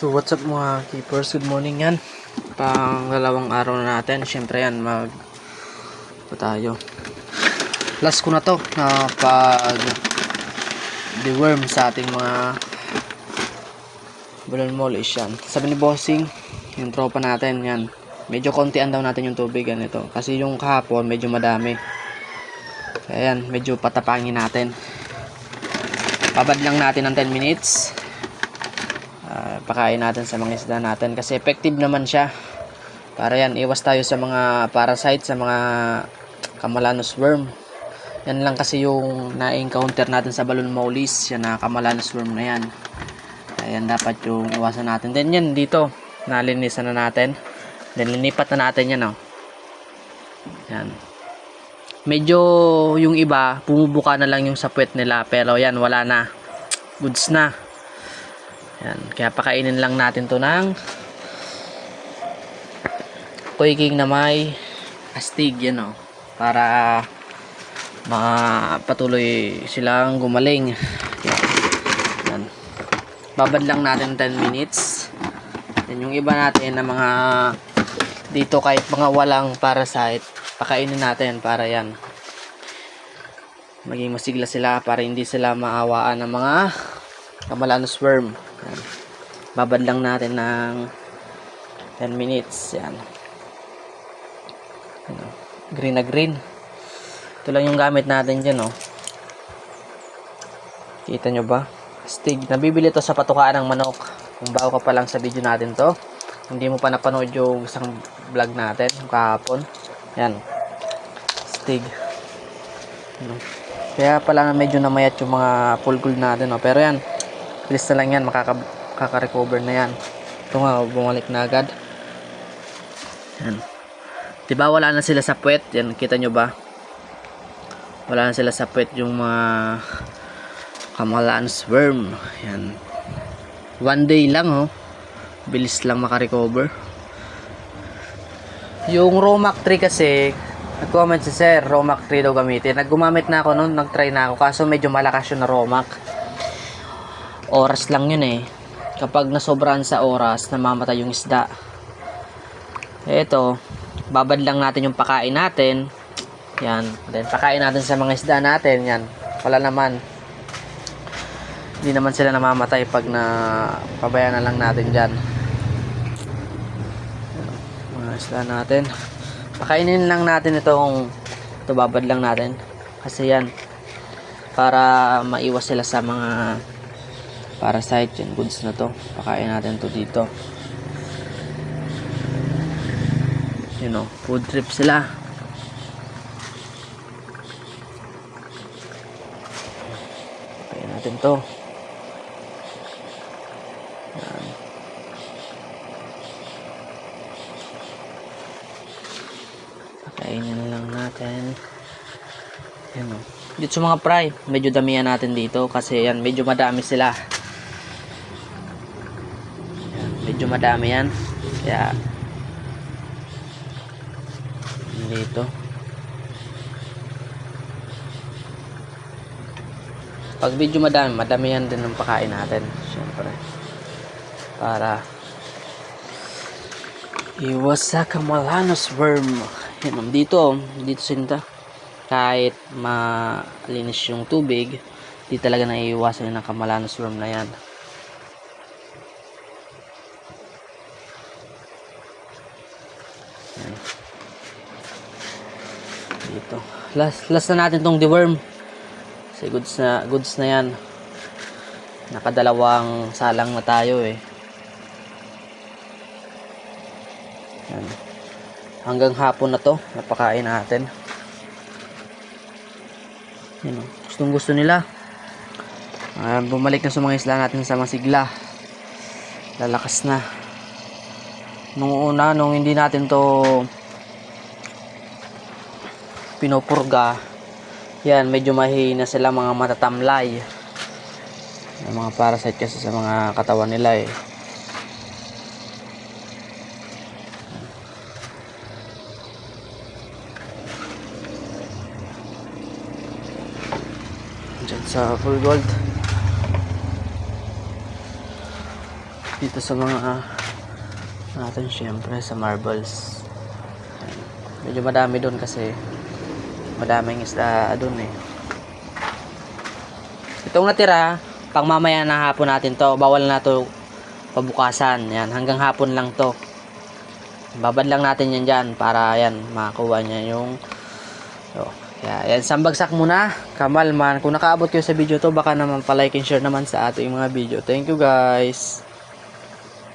So what's up mga keepers? Good morning yan. Pang dalawang araw na natin. Siyempre yan mag pa tayo. Last ko na to na pag deworm sa ating mga balon molish yan. Sabi ni Bossing, yung tropa natin yan. Medyo kontian daw natin yung tubig ganito. Kasi yung kahapon medyo madami. Kaya yan, medyo patapangin natin. Babad lang natin ng 10 minutes. Ah, pakain natin sa mga isda natin kasi effective naman siya. Para yan iwas tayo sa mga parasite sa mga kamalanus worm. Yan lang kasi yung na-encounter natin sa balon mollies yan na kamalanus worm na yan. Ayan dapat yung iwasan natin. Then yan dito nalinisan na natin. Then linipat na natin yan oh. yan. Medyo yung iba bumubuka na lang yung sapwet nila pero yan wala na. Goods na yan, kaya pakainin lang natin to ng kuiking na may astig yan o. Para mapatuloy silang gumaling. Yan. yan. Babad lang natin 10 minutes. Yan yung iba natin na mga dito kahit mga walang parasite, pakainin natin para yan. Maging masigla sila para hindi sila maawaan ng mga kamalanus worm. Yan. Babad lang natin ng 10 minutes. Yan. Ano, green na green. Ito lang yung gamit natin dyan, oh. Kita nyo ba? Stig. Nabibili to sa patukaan ng manok. Kung bago ka pa lang sa video natin to. Hindi mo pa napanood yung isang vlog natin kahapon. Yan. Stig. Ano. Kaya pala medyo namayat yung mga pulgul natin, oh. Pero yan, bilis na lang yan makaka makaka-recover na yan. Ito nga bumalik na agad. Yan. Diba wala na sila sa puwet? Yan kita nyo ba? Wala na sila sa puwet yung mga kamalaan sperm yan. One day lang oh. Bilis lang makarecover. Yung Romac 3 kasi nag-comment si sir Romac 3 daw gamitin. Naggumamit na ako noon nag-try na ako. Kaso medyo malakas yun na Romac oras lang yun eh. Kapag nasobrahan sa oras namamatay yung isda. Eto babad lang natin yung pakain natin. Yan then pakain natin sa mga isda natin. Yan wala naman. Hindi naman sila namamatay pag na pabayaan na lang natin dyan. Mga isda natin. Pakainin lang natin itong ito babad lang natin. Kasi yan para maiwas sila sa mga parasite yan goods na to. Pakain natin to dito. You know food trip sila. Pakain natin to. Yan. Pakainin na lang natin. Yan o dito sa mga fry medyo damihan natin dito kasi yan medyo madami sila yan, medyo madami yan. Kaya dito. Pag medyo madami madami yan din ng pakain natin syempre. Para iwas sa kamalanus worm. Yan dito dito sinta kahit malinis yung tubig di talaga naiiwasan yung kamalanus worm na Yan. Dito last, last na natin tong deworm kasi goods na goods na yan nakadalawang salang na tayo eh yan. hanggang hapon na to napakain natin yan o. Gustong gusto nila. Ah, bumalik na sa mga isla natin sa masigla. Lalakas na. Nung una, nung hindi natin to pinupurga, yan, medyo mahina sila mga matatamlay. Yung mga parasite kasi sa mga katawan nila eh. Diyan sa full gold. dito sa mga natin syempre sa marbles. Medyo madami doon kasi madaming isda doon eh. Itong natira, pang mamaya na hapon natin to. Bawal na to pabukasan. Yan, hanggang hapon lang to. Babad lang natin yan dyan para yan, makakuha niya yung so, yeah, yan, sambagsak muna. Kamal man, kung nakaabot kayo sa video to, baka naman palike and share naman sa ating mga video. Thank you guys.